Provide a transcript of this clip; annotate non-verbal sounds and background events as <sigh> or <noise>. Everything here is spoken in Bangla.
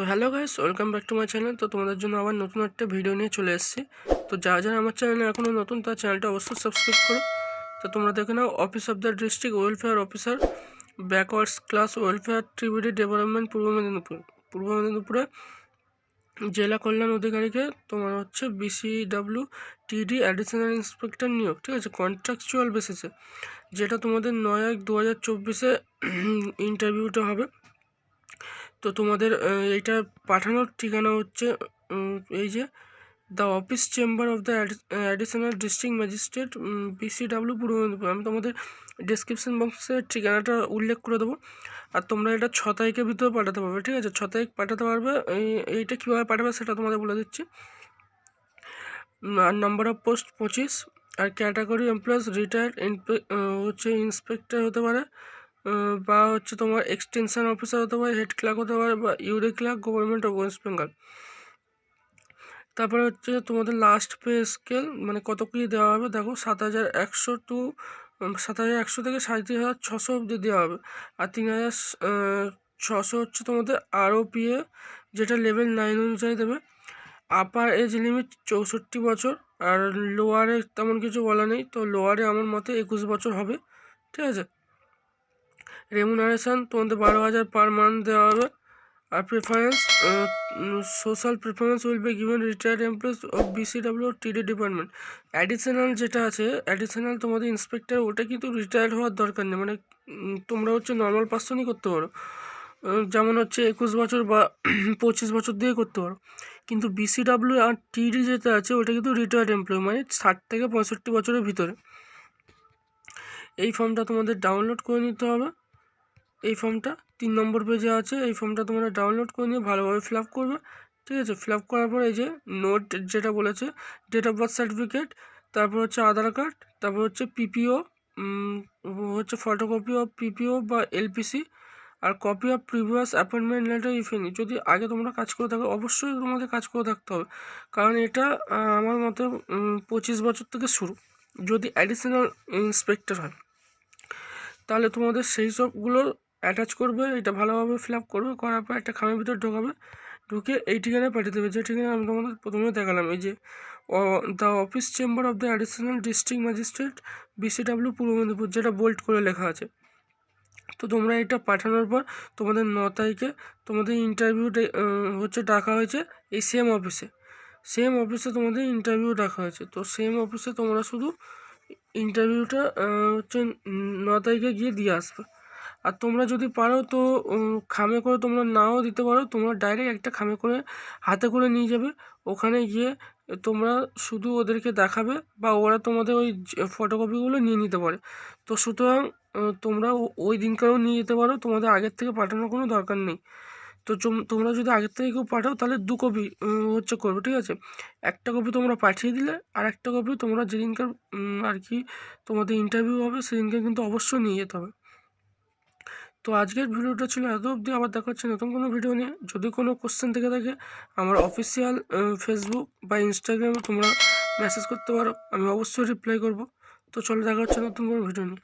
তো hello guys welcome back to my channel তো তোমাদের জন্য আবার নতুন একটা ভিডিও নিয়ে চলে এসেছি। তো যারা যারা আমার চ্যানেলে এখনও নতুন, তার চ্যানেলটা অবশ্যই সাবস্ক্রাইব করো। তো তোমরা দেখে নাও office of the district welfare officer backwards class welfare tribal development Purba Medinipur. Purba মেদিনীপুরে জেলা কল্যাণ অধিকারীকে তোমার হচ্ছে বিসিডাব্লিউ টিডি অ্যাডিশনাল ইন্সপেক্টর নিয়োগ, ঠিক আছে? কন্ট্রাকচুয়াল বেসিসে যেটা তোমাদের নয় এক দু হাজার চব্বিশে ইন্টারভিউটা হবে। তো তোমাদের এইটা পাঠানোর ঠিকানা হচ্ছে এই যে the office chamber of the additional district magistrate BCW Purba Medinipur আমি তোমাদের ডিসক্রিপশন বক্সে ঠিকানাটা উল্লেখ করে দেবো। আর তোমরা এটা ছ তারিখের ভিতরে পাঠাতে পারবে, ঠিক আছে? ছ তারিখ পাঠাতে পারবে, এই- এইটা কীভাবে পাঠাবে সেটা তোমাদের বলে দিচ্ছি। আর নাম্বার অফ পোস্ট পঁচিশ, আর ক্যাটাগরি এমপ্লয়েজ রিটায়ার্ড হচ্ছে ইন্সপেক্টর হতে পারে। বা হচ্ছে তোমার এক্সটেনশন অফিসার হতে পারে হেড ক্লার্ক হতে পারে বা UD clerk government of West Bengal তারপরে হচ্ছে তোমাদের লাস্ট পে স্কেল মানে কত কি দেওয়া হবে? দেখো, সাত হাজার একশো টু সাত হাজার একশো থেকে সাড়ে তিন হাজার ছশো অবধি দেওয়া হবে। আর তিন হাজার ছশো হচ্ছে তোমাদের আরও পিএ যেটা লেভেল নাইন অনুযায়ী দেবে। আপার এজ লিমিট চৌষট্টি বছর, আর লোয়ারে তেমন কিছু বলা নেই। তো লোয়ারে আমার মতে একুশ বছর হবে। ঠিক আছে? রেমুনারেশন তোমাদের বারো হাজার পার মান্থ দেওয়া হবে। আর preference social preference will be given retired employees of BCW TD department additional যেটা আছে অ্যাডিশনাল তোমাদের ইন্সপেক্টর ওটা কিন্তু রিটায়ার্ড হওয়ার দরকার নেই। মানে তোমরা হচ্ছে নর্মাল পার্সনই করতে পারো। যেমন হচ্ছে একুশ বছর বা <clears throat> পঁচিশ বছর দিয়ে করতে পারো। কিন্তু বিসিডাব্লিউ আর টিডি যেটা আছে, ওটা কিন্তু রিটায়ার্ড এমপ্লয় মানে ষাট থেকে পঁয়ষট্টি বছরের ভিতরে। এই ফর্মটা তোমাদের ডাউনলোড করে নিতে হবে। এই ফর্মটা তিন নম্বর পেজে আছে। এই ফর্মটা তোমরা ডাউনলোড করে নিয়ে ভালোভাবে ফিল করবে। ঠিক আছে? ফিল করার পর এই যে নোট যেটা বলেছে ডেট অফ বার্থ সার্টিফিকেট তারপর হচ্ছে আধার কার্ড তারপর হচ্ছে পিপিও হচ্ছে ফটোকপি অফ পিপিও বা LPC R copy of previous appointment letter if any যদি আগে তোমরা কাজ করে থাকো, অবশ্যই তোমাদের কাজ করে থাকতে হবে। কারণ এটা আমার মতে পঁচিশ বছর থেকে শুরু। যদি অ্যাডিশনাল ইন্সপেক্টর হয়, তাহলে তোমাদের সেই সবগুলো অ্যাটাচ করবে, এটা ভালোভাবে ফিল আপ করবে, করার পর একটা খামের ভিতর ঢোকাবে, ঢুকে এই ঠিকানায় পাঠিয়ে দেবে। যে ঠিকানা আমি তোমাদের প্রথমে দেখালাম, এই যে the office chamber of the additional district magistrate BCW Purba Medinipur, যেটা বোল্ড করে লেখা আছে। তো তোমরা এটা পাঠানোর পর তোমাদের ন তারিখে তোমাদের ইন্টারভিউ হচ্ছে ডাকা হয়েছে এই সেম অফিসে সেম অফিসে তোমাদের ইন্টারভিউ ডাকা হয়েছে। তো সেম অফিসে তোমরা শুধু ইন্টারভিউটা হচ্ছে ন তারিখে গিয়ে দিয়ে আসবে। আর তোমরা যদি পারো তো খামে করে তোমরা নাও দিতে পারো। তোমরা ডাইরেক্ট একটা খামে করে হাতে করে নিয়ে যাবে। ওখানে গিয়ে তোমরা শুধু ওদেরকে দেখাবে বা ওরা তোমাদের ওই ফটোকপিগুলো নিয়ে নিতে পারে। তো সুতরাং তোমরা ওই দিনকারও নিয়ে যেতে পারো। তোমাদের আগের থেকে পাঠানোর কোনো দরকার নেই। তো তোমরা যদি আগের থেকে কেউ পাঠাও তাহলে দু কপি হচ্ছে করবে, ঠিক আছে? একটা কপি তোমরা পাঠিয়ে দিলে, আর একটা কপি তোমরা যেদিনকার আর কি তোমাদের ইন্টারভিউ হবে, সেদিনকে কিন্তু অবশ্যই নিয়ে যেতে হবে। তো আজকের ভিডিওটা ছিল এত অবধি। আবার দেখা হচ্ছে নতুন কোনো ভিডিও নিয়ে। যদি কোনো কোশ্চেন থেকে থাকে, আমার অফিসিয়াল ফেসবুক বা ইনস্টাগ্রামে তোমরা মেসেজ করতে পারো। আমি অবশ্যই রিপ্লাই করব। তো চলো দেখা হচ্ছে নতুন কোনো ভিডিও নিয়ে।